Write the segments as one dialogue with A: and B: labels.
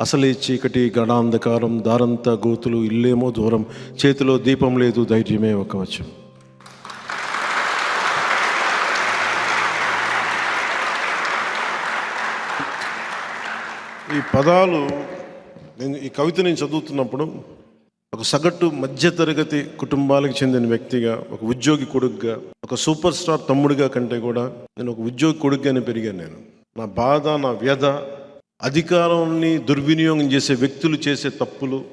A: అసలే చీకటి గణాంధకారం దారంతా గోతులు ఇల్లేమో దూరం చేతిలో దీపం లేదు ధైర్యమే ఒక వచ్చం ఈ పదాలు నేను ఈ కవిత నేను చదువుతున్నప్పుడు ఒక సగటు మధ్యతరగతి కుటుంబాలకు చెందిన వ్యక్తిగా ఒక ఉద్యోగి కొడుకుగా ఒక సూపర్ స్టార్ తమ్ముడిగా కంటే కూడా నేను ఒక ఉద్యోగి కొడుకుగానే పెరిగాను నేను. నా బాధ నా వ్యధ అధికారాన్ని దుర్వినియోగం చేసే వ్యక్తులు చేసే తప్పులు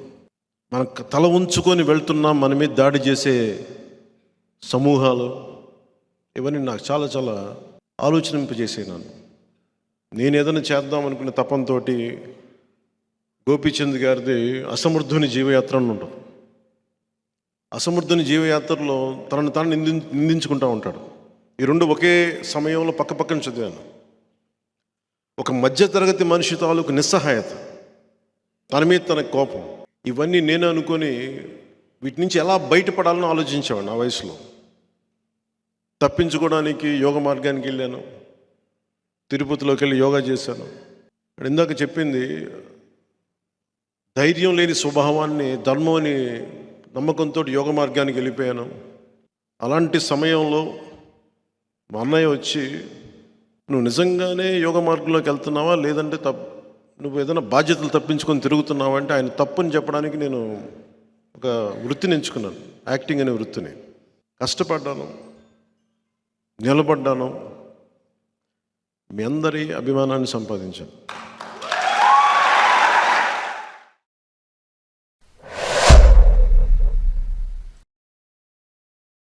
A: మన తల ఉంచుకొని వెళ్తున్నాం మన మీద దాడి చేసే సమూహాలు ఇవన్నీ నాకు చాలా చాలా ఆలోచనింపజేసే నన్ను. నేను ఏదైనా చేద్దాం అనుకునే తపంతోటి గోపీచంద్ గారిది అసమర్థుని జీవయాత్ర అని ఉంటుంది అసమర్థుని జీవయాత్రలో తనను తాను నింది నిందించుకుంటూ ఉంటాడు. ఈ రెండు ఒకే సమయంలో పక్క పక్కన చదివాను. ఒక మధ్యతరగతి మనిషి తాలూకు నిస్సహాయత. తన మీద తన కోపం. ఇవన్నీ నేను అనుకొని వీటి నుంచి ఎలా బయటపడాలని ఆలోచించేవాడిని ఆ వయసులో. తప్పించుకోవడానికి యోగ మార్గానికి వెళ్ళాను. తిరుపతిలోకి వెళ్ళి యోగా చేశాను. ఇందాక చెప్పింది ధైర్యం లేని స్వభావాన్ని ధర్మం అని నమ్మకంతో యోగ మార్గానికి వెళ్ళిపోయాను. అలాంటి సమయంలో మా అన్నయ్య వచ్చి నువ్వు నిజంగానే యోగ మార్గంలోకి వెళ్తున్నావా? లేదంటే తప్ నువ్వు ఏదైనా బాధ్యతలు తప్పించుకొని తిరుగుతున్నావా? అంటే ఆయన తప్పుని చెప్పడానికి నేను ఒక వృత్తిని ఎంచుకున్నాను. యాక్టింగ్ అనే వృత్తిని. కష్టపడ్డాను. నిలబడ్డాను. మీ అందరి అభిమానాన్ని సంపాదించాను.